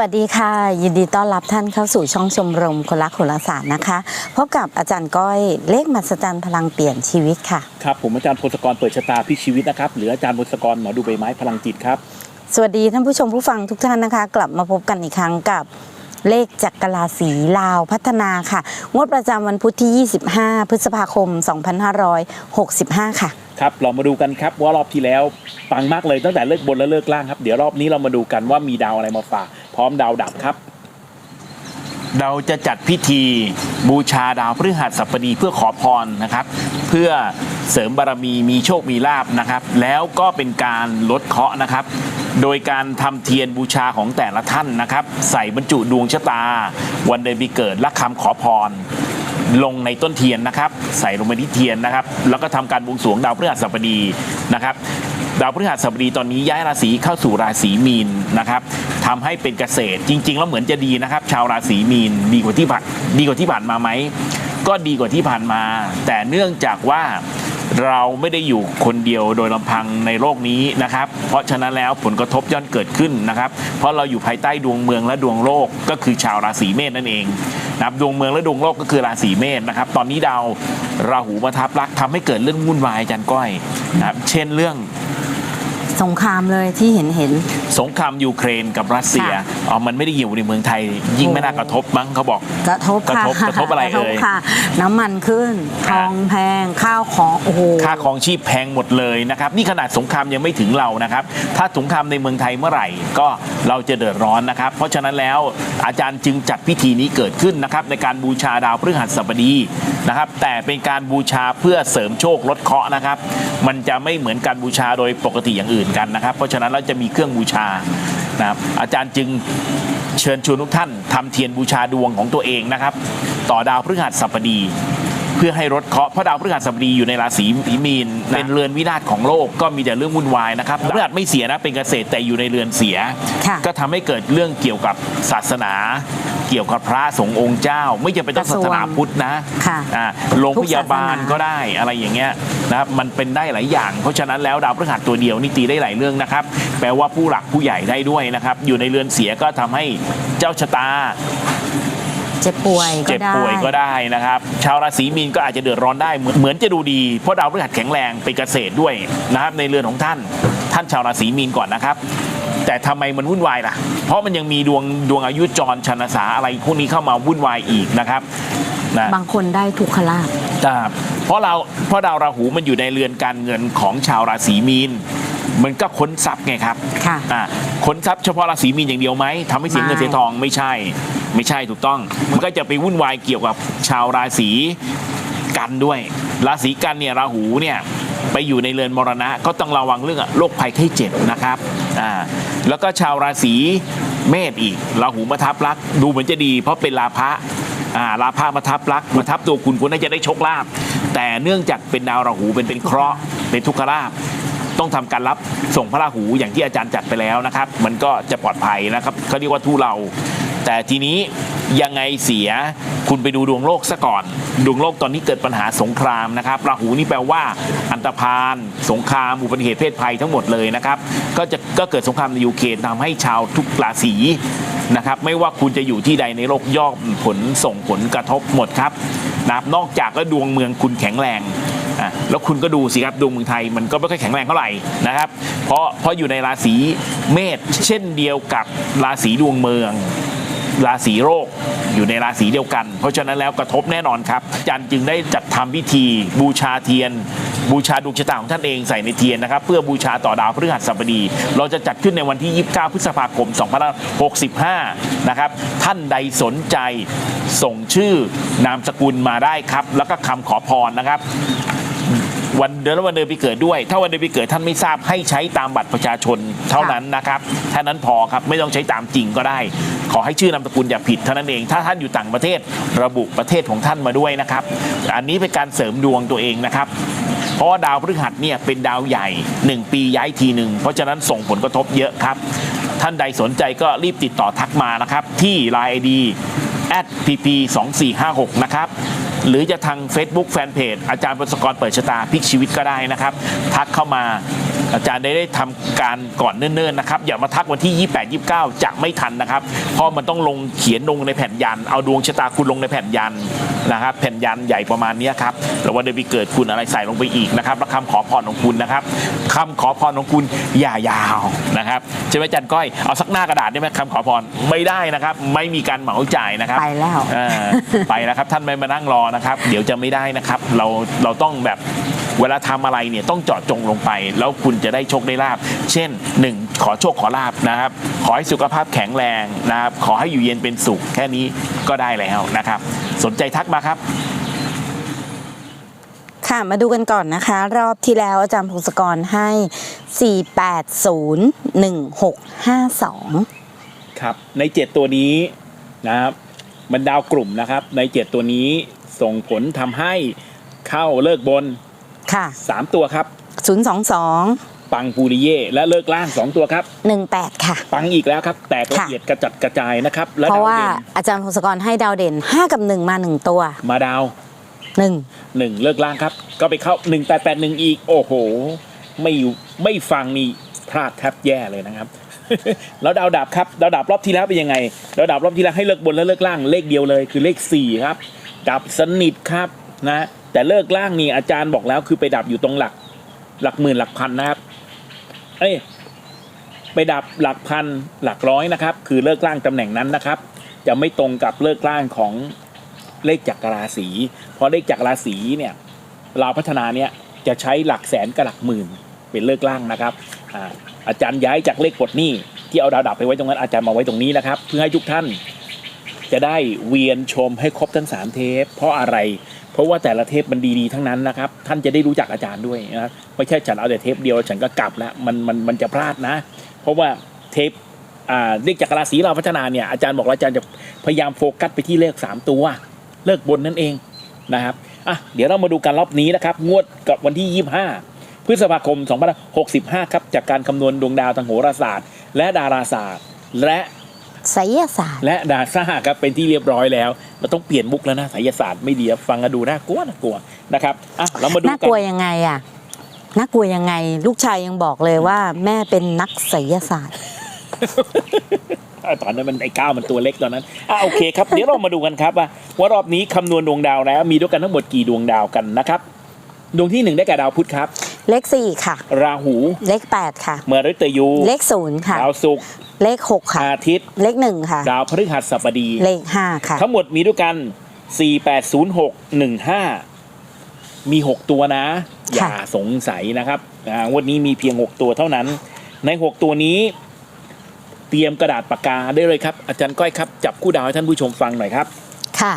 วัสดีค่ะ ยินดีต้อนรับท่านเข้าสู่ช่องชมรมคนรักโหราศาสตร์นะคะพบกับอาจารย์ก้อยเลขมหัศจรรย์พลังเปลี่ยนชีวิตค่ะครับผมอาจารย์พลสกรเปิดชะตาพลิกชีวิตนะครับหรืออาจารย์พลสกรหมอดูใบไม้พลังจิตครับ สวัสดีท่านผู้ชมผู้ฟังทุกท่านนะคะ กลับมาพบกันอีกครั้งกับเลขจักรราศีลาวพัฒนาค่ะ งวดประจำวันพุธที่ 25 พฤษภาคม 2565 ค่ะ ครับ เรามาดูกันครับว่ารอบที่แล้วปังมากเลยตั้งแต่เลิกบนและเลิกล่างครับ เดี๋ยวรอบนี้เรามาดูกันว่ามีดาวอะไรมาฝาก พร้อมดาวดับครับ เราจะจัดพิธีบูชาดาวพฤหัสบดีเพื่อขอพรนะครับ เพื่อเสริมบารมีมีโชคมีลาบนะครับ แล้วก็เป็นการลดเคราะห์นะครับโดยการทำเทียนบูชาของแต่ละท่านนะครับ ใส่บรรจุดวงชะตา วันเดือนปีเกิดและคำขอพร ลงในต้นเทียนนะครับ ใส่ลงไปที่เทียนนะครับ แล้วก็ทำการบวงสรวงดาวพฤหัสบดีนะครับ ดาวพฤหัสบดีตอนนี้ย้ายราศีเข้าสู่ราศีมีนนะครับทำให้เป็นเกษตรจริง ๆ แล้วเหมือนจะดีนะครับ ชาวราศีมีนดีกว่าที่ผ่านดีกว่าที่ผ่านมาไหมก็ดีกว่าที่ผ่านมา แต่เนื่องจากว่าเราไม่ได้อยู่คนเดียวโดยลำพังในโลกนี้นะครับ เพราะฉะนั้นแล้วผลกระทบย่อมเกิดขึ้นนะครับ เพราะเราอยู่ภายใต้ดวงเมืองและดวงโลกก็คือชาวราศีเมษนั่นเองนะครับดวงเมืองและดวงโลกก็คือราศีเมษนะครับ ตอนนี้ดาวราหูมาทับลักษณ์ทำให้เกิดเรื่องวุ่นวายจารย์ก้อยนะครับ เช่นเรื่อง สงครามเลยที่เห็นเห็น สงครามยูเครนกับรัสเซียค่ะอ๋อมันไม่ได้อยู่ในเมืองไทย ยิ่งไม่น่ากระทบมั้งเขาบอก กระทบค่ะกระทบกระทบอะไรเอ่ยกค่ะ น้ำมันขึ้นทองแพงข้าวของโอ้โหค่าของชีพแพงหมดเลยนะครับ นี่ขนาดสงครามยังไม่ถึงเรานะครับ ถ้าสงครามในเมืองไทยเมื่อไหร่ ก็เราจะเดือดร้อนนะครับ เพราะฉะนั้นแล้วอาจารย์จึงจัดพิธีนี้เกิดขึ้นนะครับ ในการบูชาดาวพฤหัสบดีนะครับ แต่เป็นการบูชาเพื่อเสริมโชคลดเคราะห์นะครับ มันจะไม่เหมือนการบูชาโดยปกติอย่างอื่นกันนะครับ เพราะฉะนั้นเราจะมีเครื่องบูชานะครับอาจารย์จึงเชิญชวนทุกท่านทำเทียนบูชาดวงของตัวเองนะครับ ต่อดาวพฤหัสบดี เพื่อให้ลดเคราะห์เพราะดาวพฤหัสบดีอยู่ในราศีมีนเป็นเรือนวินาศของโลกก็มีแต่เรื่องวุ่นวายนะครับดาวพฤหัสไม่เสียนะเป็นเกษตรแต่อยู่ในเรือนเสียค่ะก็ทำให้เกิดเรื่องเกี่ยวกับศาสนา เกี่ยวกับพระสงฆ์องค์เจ้า ไม่จำเป็นต้องศาสนาพุทธนะค่ะอ่าโรงพยาบาลทุกศาสนาก็ได้อะไรอย่างเงี้ยนะครับมันเป็นได้หลายอย่าง เพราะฉะนั้นแล้วดาวพฤหัสตัวเดียวนี่ตีได้หลายเรื่องนะครับ แปลว่าผู้หลักผู้ใหญ่ได้ด้วยนะครับ อยู่ในเรือนเสียก็ทำให้เจ้าชะตาเจ็บป่วยก็เจ็บได้ป่วยก็ได้นะครับ ชาวราศีมีนก็อาจจะเดือดร้อนได้เหมือนเหมือนจะดูดีเพราะดาวพฤหัสแข็งแรงเป็นเกษตรด้วยนะครับในเรือนของท่าน ท่านชาวราศีมีนก่อนนะครับ แต่ทำไมมันวุ่นวายล่ะ เพราะมันยังมีดวงดวงอายุจรชนสาอะไรพวกนี้เข้ามาวุ่นวายอีกนะครับนะบางคนได้ทุกขลาภครับเพราะเราเพราะดาวราหูมันอยู่ในเรือนการเงินของชาวราศีมีนมันก็ค้นทรัพย์ไงครับค่ะอ่าค้นทรัพย์เฉพาะราศีมีนอย่างเดียวไหมทำให้เสียเงินไม่เสียทองไม่ใช่ ไม่ใช่ถูกต้อง มันก็จะไปวุ่นวายเกี่ยวกับชาวราศีกันด้วย ราศีกันเนี่ยราหูเนี่ยไปอยู่ในเรือนมรณะก็ต้องระวังเรื่องโรคภัยไข้เจ็บนะครับอ่า แล้วก็ชาวราศีเมษอีกราหูมาทับลักดูเหมือนจะดี เพราะเป็นลาภะอ่าลาภะมาทับลักมาทับตัวคุณคุณน่าจะได้โชคลาภแต่เนื่องจากเป็นดาวราหูเป็นเป็นเคราะห์เป็นทุกขลาภต้องทำการรับส่งพระราหูอย่างที่อาจารย์จัดไปแล้วนะครับ มันก็จะปลอดภัยนะครับเขาเรียกว่าทุเรา แต่ทีนี้ ยังไงเสีย คุณไปดูดวงโลกซะก่อน ดวงโลกตอนนี้เกิดปัญหาสงครามนะครับราหูนี่แปลว่า อันตรพาน สงครามอุบัติเหตุเพศภัยทั้งหมดเลยนะครับ ก็จะก็เกิดสงครามในยูเครนทำให้ชาวทุกราศีนะครับไม่ว่าคุณจะอยู่ที่ใดในโลกย่อมผลส่งผลกระทบหมดครับนะครับนอกจากแล้วดวงเมืองคุณแข็งแรงอะแล้วคุณก็ดูสิครับดวงเมืองไทยมันก็ไม่ค่อยแข็งแรงเท่าไหร่นะครับ เพราะเพราะอยู่ในราศีเมษเช่นเดียวกับราศีดวงเมือง ราศีโรคอยู่ในราศีเดียวกัน เพราะฉะนั้นแล้วกระทบแน่นอนครับจันจึงได้จัดทำพิธีบูชาเทียน บูชาดวงชะตาของท่านเองใส่ในเทียนนะครับ เพื่อบูชาต่อดาวพฤหัสบดี เราจะจัดขึ้นในวันที่ 29 พฤษภาคม 2565 นะครับ ท่านใดสนใจส่งชื่อนามสกุลมาได้ครับ แล้วก็คำขอพรนะครับ วันเดือนและวันเดือนปีเกิดด้วย ถ้าวันเดือนปีเกิดท่านไม่ทราบให้ใช้ตามบัตรประชาชนเท่านั้นนะครับเท่านั้นพอครับไม่ต้องใช้ตามจริงก็ได้ ขอให้ชื่อนามสกุลอย่าผิดเท่านั้นเอง ถ้าท่านอยู่ต่างประเทศระบุประเทศของท่านมาด้วยนะครับ อันนี้เป็นการเสริมดวงตัวเองนะครับเพราะว่าดาวพฤหัสเนี่ยเป็นดาวใหญ่ 1 ปีย้ายทีหนึ่งเพราะฉะนั้นส่งผลกระทบเยอะครับ ท่านใดสนใจก็รีบติดต่อทักมานะครับ ที่ Line ID pp 2 4 5 6 นะครับ หรือจะทาง Facebook Fanpage อาจารย์ปศกรเปิดชะตาพลิกชีวิตก็ได้นะครับ ทักเข้ามา อาจารย์ได้ได้ทำการก่อนเนิ่นๆนะครับอย่ามาทักวันที่ 28 29 จะไม่ทันนะครับ เพราะมันต้องลงเขียนลงในแผ่นยัน เอาดวงชะตาคุณลงในแผ่นยันนะครับ แผ่นยันใหญ่ประมาณเนี้ยครับแล้ววันเดือนปีเกิดคุณอะไรใส่ลงไปอีกนะครับและคำขอพรของคุณนะครับคำขอพรของคุณอย่ายาวนะครับใช่ไหมอาจารย์ก้อยเอาสักหน้ากระดาษได้ไหมคำขอพรไม่ได้นะครับ ไม่มีการเหมาจ่ายนะครับไปแล้วเออไปแล้วครับท่านไม่มานั่งรอนะครับ เดี๋ยวจะไม่ได้นะครับ เราเราต้องแบบ เวลาทำอะไรเนี่ยต้องเจาะจงลงไป แล้วคุณจะได้โชคได้ลาบเช่น 1 ขอโชคขอลาบนะครับ ขอให้สุขภาพแข็งแรงนะครับ ขอให้อยู่เย็นเป็นสุขแค่นี้ก็ได้แล้วนะครับ สนใจทักมาครับค่ะมาดูกันก่อนนะคะ รอบที่แล้วอาจารย์พงศกรให้ 4801652 ครับ ใน 7 ตัวนี้นะครับมันดาวกลุ่มนะครับ ใน 7 ตัวนี้ส่งผลทำให้เข้าเลิกบน ค่ะ3ตัวครับ 022 ปังปูริเย่และเลิกล่าง2ตัวครับ 18 ค่ะ ปังอีกแล้วครับ แตกละค่ะเอียดกระจัดกระจายนะครับ และเพดาราะวว่าเด่นอาจารย์พงศกรให้ดาวเด่น 5 กับ 1 มา 1 ตัว มาดาว1 1เลิกล่างครับ ก็ไปเข้า1881อีก โอ้โห ไม่อยู่ไม่ฟังนี่พลาดแทบแย่เลยนะครับ แล้วดาวดับครับดาวดับรอบที่แล้วเป็นยังไงดาวดับรอบที่แล้วให้เลิกบนและเลิกล่างเลขเดียวเลยคือเลข4ครับ ดับสนิทครับนะ แต่เลิกล่างนี่อาจารย์บอกแล้วคือไปดับอยู่ตรงหลัก หลักหมื่นหลักพันนะครับ เอ้ยไปดับหลักพันหลักร้อยนะครับ คือเลิกล่างตำแหน่งนั้นนะครับ จะไม่ตรงกับเลิกล่างของเลขจักรราศีเพราะเลขจักรราศีเนี่ยเราพัฒนาเนี่ยจะใช้หลักแสนกับหลักหมื่นเป็นเลิกล่างนะครับอาอาจารย์ย้ายจากเลขปลดหนี้ที่เอาดาวดับไปไว้ตรงนั้นอาจารย์มาไว้ตรงนี้นะครับ เพื่อให้ทุกท่านจะได้เวียนชมให้ครบทั้งสามเทปเพราะอะไร เพราะว่าแต่ละเทปมันดีๆทั้งนั้นนะครับ ท่านจะได้รู้จักอาจารย์ด้วยนะไม่ใช่ฉันเอาแต่เทปเดียวฉันก็กลับแล้วมันมันมันจะพลาดนะ เพราะว่าเทปอ่าเลขจากรราศีเราพัฒนาเนี่ยอาจารย์บอกว่าอาจารย์จะพยายามโฟกัสไปที่เลขสามตัว เลิกบนนั่นเองนะครับอะเดี๋ยวเรามาดูกันรอบนี้นะครับงวดกับวันที่ 25 พฤษภาคม 2565 ครับจากการคำนวณดวงดาวทางโหราศาสตร์ และดาราศาสตร์ และ ไสยศาสตร์ และดาซ่าครับเป็นที่เรียบร้อยแล้วเราต้องเปลี่ยนมุกแล้วนะไสยศาสตร์ไม่ดีอะฟังกันดูน่ากลัวน่ากลัวนะครับอะเรามาดูน่ากักลัวยังไงอะน่ากลัวยังไง ลูกชายยังบอกเลยว่า แม่เป็นนักไสยศาสตร์อะตอนนั้นมันไอ้ก้าวมันตัวเล็กตอนนั้นอะโอเคครับเดี๋ยวเรามาดูกันครับว่าว่ารอบนี้คำนวณดวงดาวแล้ว มีด้วยกันทั้งหมดกี่ดวงดาวกันนะครับดวงที่หนึ่งได้แก่ดาวพุธครับ เลข4ค่ะ ราหูเลข8ค่ะเมฤตยูเลข0ค่ะ ดาวศุกร์เลข6ค่ะ อาทิตย์ เลข1ค่ะ ดาวพฤหัสบดี เลข5ค่ะ ทั้งหมดมีด้วยกัน 4 8 0 6 1 5 มี 6 ตัวนะ อย่าสงสัยนะครับอ่างวันนี้มีเพียง 6 ตัวเท่านั้น ใน 6 ตัวนี้ เตรียมกระดาษปากกาได้เลยครับ อาจารย์ก้อยครับ จับคู่ดาวให้ท่านผู้ชมฟังหน่อยครับ ค่ะ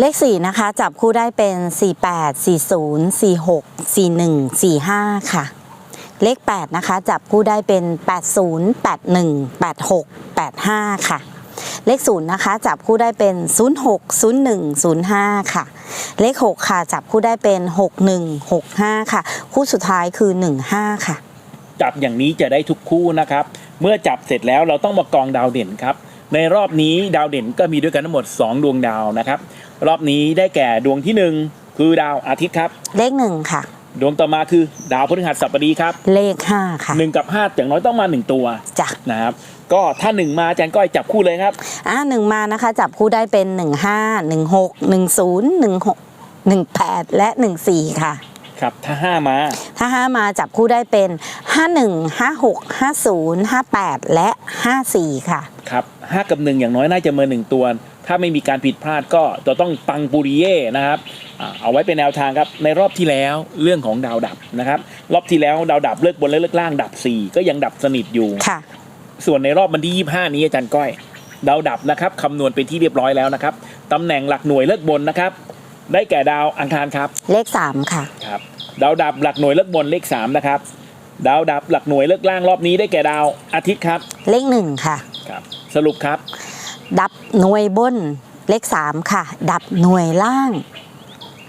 เลข 4 นะคะ จับคู่ได้เป็น 48 40 46 41 45 ค่ะ เลข 8 นะคะ จับคู่ได้เป็น 80 81 86 85 ค่ะ เลข 0 นะคะ จับคู่ได้เป็น 06 01 05 ค่ะ เลข 6 ค่ะ จับคู่ได้เป็น 61 65 ค่ะ คู่สุดท้ายคือ 15 ค่ะ จับอย่างนี้จะได้ทุกคู่นะครับ เมื่อจับเสร็จแล้วเราต้องมากองดาวเด่นครับ ในรอบนี้ดาวเด่นก็มีด้วยกันทั้งหมด 2 ดวงดาวนะครับ รอบนี้ได้แก่ดวงที่ 1 คือดาวอาทิตย์ครับ เลข1ค่ะ ดวงต่อมาคือดาวพฤหัสบดีครับเลข5ค่ะหนึ่งกับห้าอย่างน้อยต้องมาหนึ่งตัวจ้ะนะครับ ก็ถ้าหนึ่งมาอาจารย์ก้อยจับคู่เลยครับ อ่าหนึ่งมานะคะ จับคู่ได้เป็น1 5 1 6 1 0 1 6 1 8และ1 4ค่ะ ครับถ้าห้ามา ถ้า5มาจับคู่ได้เป็น5 1 5 6 5 0 5 8และ5 4ค่ะ ครับห้ากับหนึ่งอย่างน้อยน่าจะมาหนึ่งตัว ถ้าไม่มีการผิดพลาดก็จะต้องปังปุริเย่นะครับอ่าเอาไว้เป็นแนวทางครับ ในรอบที่แล้วเรื่องของดาวดับนะครับ รอบที่แล้วดาวดับเลิกบนและเลิกล่างดับ 4 ก็ยังดับสนิทอยู่ ค่ะ ส่วนในรอบวันที่ 25 นี้อาจารย์ก้อย ดาวดับนะครับคำนวณเป็นที่เรียบร้อยแล้วนะครับตำแหน่งหลักหน่วยเลิกบนนะครับ ได้แก่ดาวอังคารครับเลข3ค่ะ ครับ ดาวดับหลักหน่วยเลิกบนเลข3นะครับ ดาวดับหลักหน่วยเลิกล่างรอบนี้ได้แก่ดาวอาทิตย์ครับ เลข1ค่ะ ครับ สรุปครับ ดับหน่วยบนเลข3ค่ะ ดับหน่วยล่าง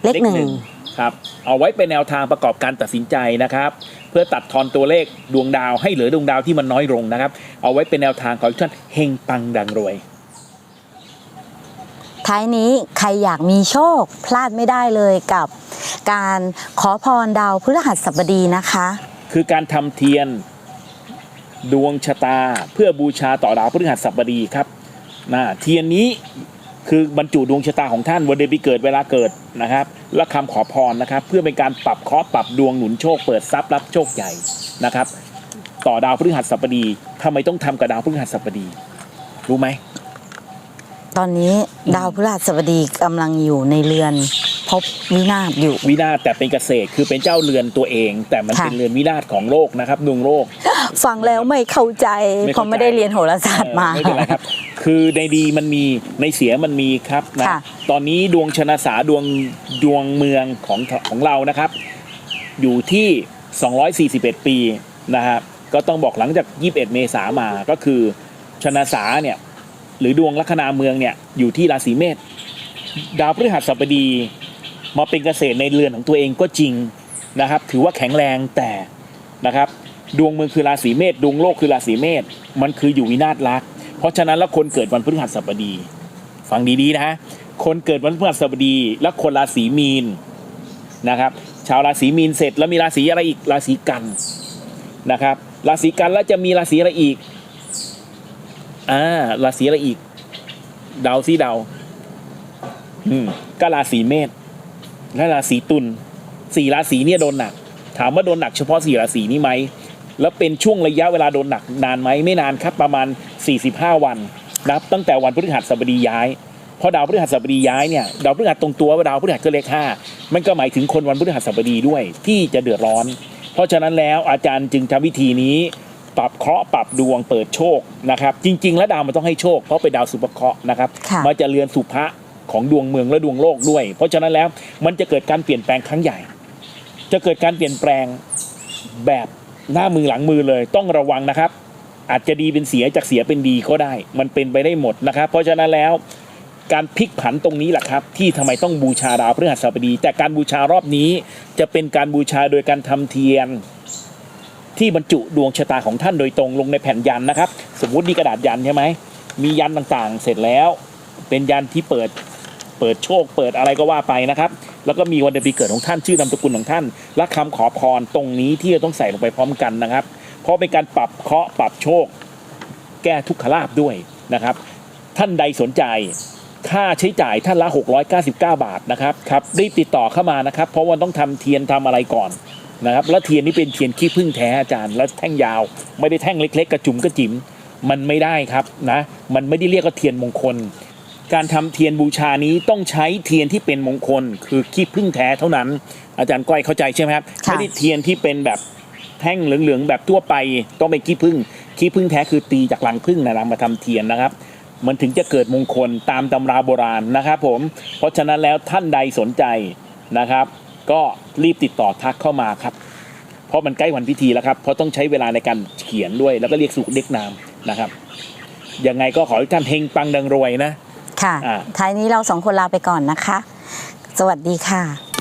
เลขเลขหนึ่ง1ครับ เอาไว้เป็นแนวทางประกอบการตัดสินใจนะครับ เพื่อตัดทอนตัวเลขดวงดาวให้เหลือดวงดาวที่มันน้อยลงนะครับ เอาไว้เป็นแนวทางของทุกท่านเฮงปังดังรวย ท้ายนี้ใครอยากมีโชคพลาดไม่ได้เลยกับการขอพรดาวพฤหัสบดีนะคะ คือการทำเทียนดวงชะตาเพื่อบูชาต่อดาวพฤหัสบดีครับนะเทียนนี้คือบรรจุดวงชะตาของท่านวันเดือนปีเกิดเวลาเกิดนะครับ และคำขอพรนะครับ เพื่อเป็นการปรับเคราะห์ปรับดวงหนุนโชคเปิดทรัพย์รับโชคใหญ่นะครับ ต่อดาวพฤหัสบดีทำไมต้องทำกับดาวพฤหัสบดี รู้ไหม ตอนนี้ดาวพฤหัสบดีกำลังอยู่ในเรือนพบวินาศอยู่ วินาศแต่เป็นเกษตรคือเป็นเจ้าเรือนตัวเอง แต่มันค่ะ เป็นเรือนวินาศของโลกนะครับดวงโลก ฟังแล้วไม่เข้าใจไม่เพเข้าใจ ราะไม่ได้เรียนโหราศาสตร์มา เออไม่เป็นไรครับ คือในดีมันมีในเสียมันมีครับนะ ค่ะ ตอนนี้ดวงชนะสาดวงดวงเมืองของของเรานะครับ อยู่ที่ 241 ปีนะครับ ก็ต้องบอกหลังจาก 21 เมษามาก็คือชนะสาเนี่ย หรือดวงลัคนาเมืองเนี่ยอยู่ที่ราศีเมษดาวพฤหัสบดีมาเป็นเกษตรในเรือนของตัวเองก็จริงนะครับ ถือว่าแข็งแรงแต่นะครับดวงเมืองคือราศีเมษดวงโลกคือราศีเมษมันคืออยู่วินาศรักเพราะฉะนั้นแล้วคนเกิดวันพฤหัสบดี ฟังดีๆนะฮะคนเกิดวันพฤหัสบดีและคนราศีมีนนะครับ ชาวราศีมีนเสร็จแล้วมีราศีอะไรอีกราศีกันนะครับ ราศีกันแล้วจะมีราศีอะไรอีก อ่าราศีอะไรอีก เดาซิเดา อืม ก็ราศีเมษและราศีตุลสี่ราศีเนี่ยโดนหนัก ถามว่าโดนหนักเฉพาะสี่ราศีนี้ไหมแล้วเป็นช่วงระยะเวลาโดนหนักนานไหมไม่นานครับประมาณ 45 วันนับตั้งแต่วันพฤหัสบดีย้ายเพราะดาวพฤหัสบดีย้ายเนี่ยดาวพฤหัสตรงตัวดาวพฤหัสก็เลขห้ามันก็หมายถึงคนวันพฤหัสบดีด้วยที่จะเดือดร้อน เพราะฉะนั้นแล้วอาจารย์จึงทำวิธีนี้ ปรับเคราะห์ปรับดวงเปิดโชคนะครับ จริง ๆ แล้วดาวมันต้องให้โชคเพราะเป็นดาวสุภเคราะห์นะครับค่ะมันจะเรือนสุภะของดวงเมืองและดวงโลกด้วย เพราะฉะนั้นแล้วมันจะเกิดการเปลี่ยนแปลงครั้งใหญ่ จะเกิดการเปลี่ยนแปลงแบบหน้ามือหลังมือเลยต้องระวังนะครับ อาจจะดีเป็นเสียจากเสียเป็นดีก็ได้ มันเป็นไปได้หมดนะครับ เพราะฉะนั้นแล้วการพลิกผันตรงนี้แหละครับ ที่ทำไมต้องบูชาดาวพฤหัสบดี แต่การบูชารอบนี้จะเป็นการบูชาโดยการทำเทียน ที่บรรจุดวงชะตาของท่านโดยตรงลงในแผ่นยันนะครับ สมมุตินี่กระดาษยันใช่ไหมมียันต่างๆ เสร็จแล้ว เป็นยันที่เปิดเปิดโชค เปิดอะไรก็ว่าไปนะครับ แล้วก็มีวันเดือนปีเกิดของท่านชื่อนามสกุลของท่าน และคำขอพรตรงนี้ที่จะต้องใส่ลงไปพร้อมกันนะครับ เพราะเป็นการปรับเคราะห์ปรับโชค แก้ทุกขลาบด้วยนะครับ ท่านใดสนใจค่าใช้จ่ายท่านละ 699 บาทนะครับครับรีบติดต่อเข้ามานะครับ เพราะว่าต้องทำเทียนทำอะไรก่อน นะครับแล้วเทียนนี่เป็นเทียนขี้ผึ้งแท้อาจารย์ แล้วแท่งยาว ไม่ได้แท่งเล็ก ๆ กระจุ๋มกระจิ๋มมันไม่ได้ครับนะมันไม่ได้เรียกว่าเทียนมงคล การทำเทียนบูชานี้ต้องใช้เทียนที่เป็นมงคล คือขี้ผึ้งแท้เท่านั้น อาจารย์ก้อยเข้าใจใช่ไหมครับค่ะไม่ได้เทียนที่เป็นแบบแท่งเหลืองๆแบบทั่วไปต้องเป็นขี้ผึ้งขี้ผึ้งแท้คือตีจากรังผึ้งนะนำมาทำเทียนนะครับมันถึงจะเกิดมงคลตามตำราโบราณนะครับผม เพราะฉะนั้นแล้วท่านใดสนใจนะครับ ก็รีบติดต่อทักเข้ามาครับ เพราะมันใกล้วันพิธีแล้วครับ เพราะต้องใช้เวลาในการเขียนด้วย แล้วก็เรียกสุขเด็กนามนะครับ ยังไงก็ขอให้ท่านเฮงปังดังรวยนะ ค่ะ อ่า ท้ายนี้เราสองคนลาไปก่อนนะคะ สวัสดีค่ะ